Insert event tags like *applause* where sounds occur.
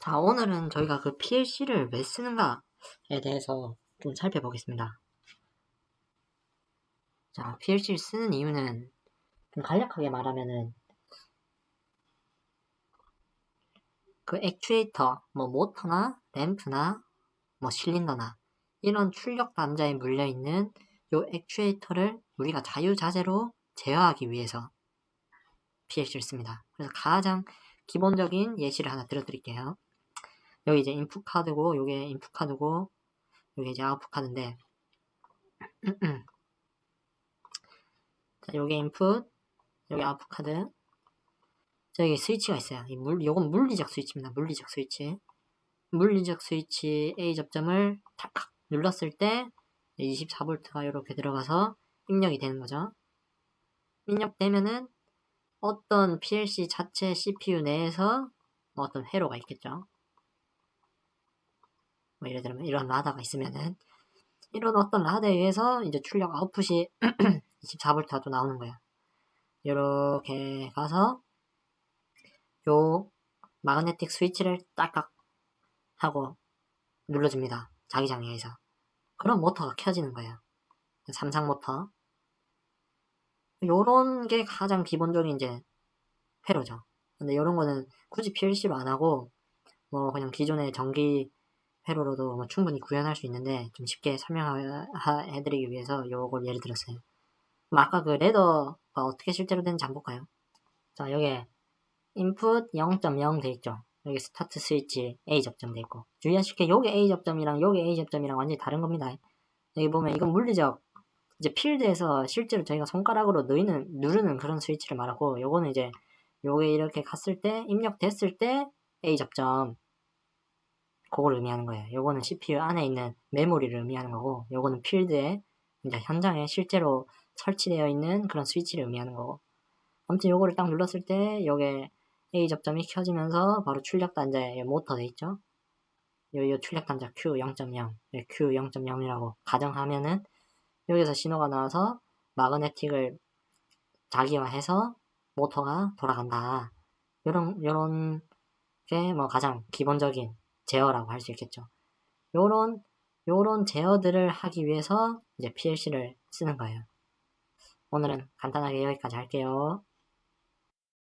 자, 오늘은 저희가 그 PLC를 왜 쓰는가에 대해서 좀 살펴보겠습니다. 자, PLC를 쓰는 이유는 좀 간략하게 말하면은 그 액추에이터, 뭐 모터나 램프나 뭐 실린더나 이런 출력 단자에 물려 있는 요 액추에이터를 우리가 자유자재로 제어하기 위해서 PLC를 씁니다. 그래서 가장 기본적인 예시를 하나 들어드릴게요. 여기 이제 인풋 카드고, 요게 인풋 카드고, 요게 이제 아웃풋 카드인데, *clears throat* 자, 요게 인풋, 요게 아웃풋 카드. 저기 스위치가 있어요. 이 물, 요건 물리적 스위치입니다. 물리적 스위치. 물리적 스위치 A 접점을 탁탁 눌렀을 때 24V가 이렇게 들어가서 입력이 되는 거죠. 입력되면은 어떤 PLC 자체 CPU 내에서 뭐 어떤 회로가 있겠죠. 뭐 예를 들면 이런 라다가 있으면은 이런 어떤 라다에 의해서 이제 출력 아웃풋이 *clears throat* 24V도 나오는 거예요. 이렇게 가서 요 마그네틱 스위치를 딸깍 하고 눌러줍니다. 자기장에서. 그럼 모터가 켜지는 거예요. 삼상 모터. 요런 게 가장 기본적인 이제 회로죠. 근데 요런 거는 굳이 PLC로 안 하고 뭐 그냥 기존의 전기 회로로도 뭐 충분히 구현할 수 있는데 좀 쉽게 설명해드리기 위해서 요걸 예를 들었어요. 아까 그 레더가 어떻게 실제로 되는지 한번 볼까요? 자, 여기에 인풋 0.0 돼 있죠. 여기 스타트 스위치 A 접점 돼 있고 주의하실 게 요게 A 접점이랑 요게 A 접점이랑 완전히 다른 겁니다. 여기 보면 이건 물리적 이제 필드에서 실제로 저희가 손가락으로 누르는 누르는 그런 스위치를 말하고 요거는 이제 요게 이렇게 갔을 때 입력됐을 때 A 접점 그걸 의미하는 거예요. 요거는 CPU 안에 있는 메모리를 의미하는 거고 요거는 필드에 이제 현장에 실제로 설치되어 있는 그런 스위치를 의미하는 거고 아무튼 요거를 딱 눌렀을 때 요게 A 접점이 켜지면서 바로 출력 단자에 모터 돼 있죠. 요, 요 출력 단자 Q0.0, Q0.0이라고 가정하면은 여기서 신호가 나와서 마그네틱을 자기화해서 모터가 돌아간다. 요런 요런 게 뭐 가장 기본적인 제어라고 할 수 있겠죠. 요런 요런 제어들을 하기 위해서 이제 PLC를 쓰는 거예요. 오늘은 간단하게 여기까지 할게요.